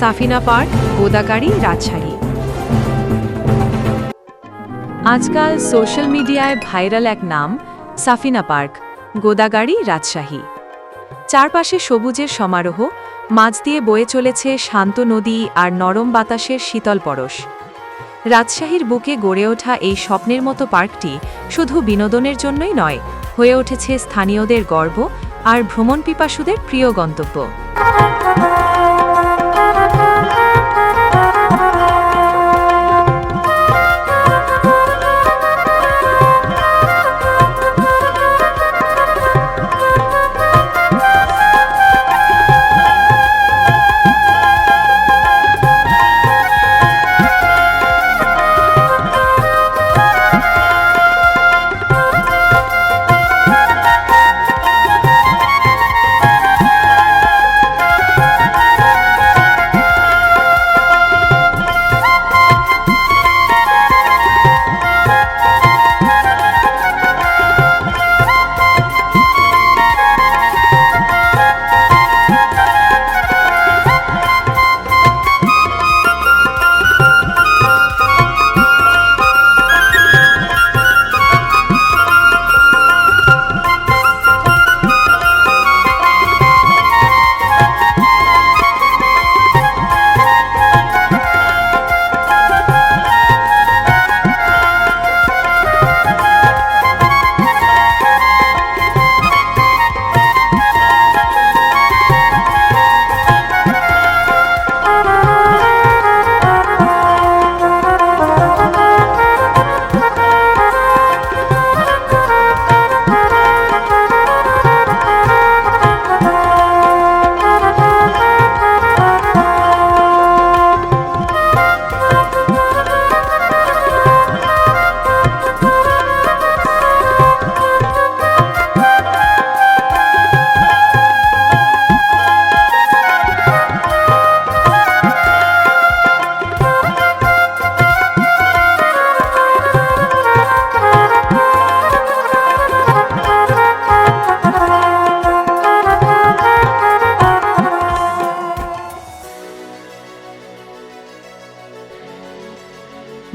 Safina park, Godagari, Rajshahi. আজকাল social মিডিয়ায় viral এক নাম, সাফিনা পার্ক, গোদাগাড়ি, রাজশাহী। চারপাশে সবুজের সমারোহ মাঝ দিয়ে বয়ে চলেছে শান্ত নদী আর নরম বাতাসের শীতল পরশ। রাজশাহীর বুকে গড়ে ওঠা এই স্বপ্নের মতো পার্কটি শুধু বিনোদনের জন্যই নয়, হয়ে উঠেছে স্থানীয়দের গর্ব আর ভ্রমণ পিপাসুদের প্রিয় গন্তব্য।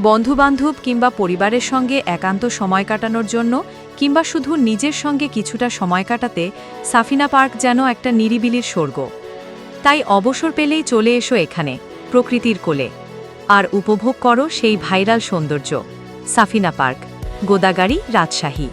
বন্ধুবান্ধব কিংবা পরিবারের সঙ্গে একান্ত সময় কাটানোর জন্য কিংবা শুধু নিজের সঙ্গে কিছুটা সময় কাটাতে সাফিনা পার্ক যেন একটা নিরিবিলির স্বর্গ। তাই অবসর পেলেই চলে এসো এখানে, প্রকৃতির কোলে। আর উপভোগ করো সেই ভাইরাল সৌন্দর্য। সাফিনা পার্ক গোদাগাড়ি রাজশাহী।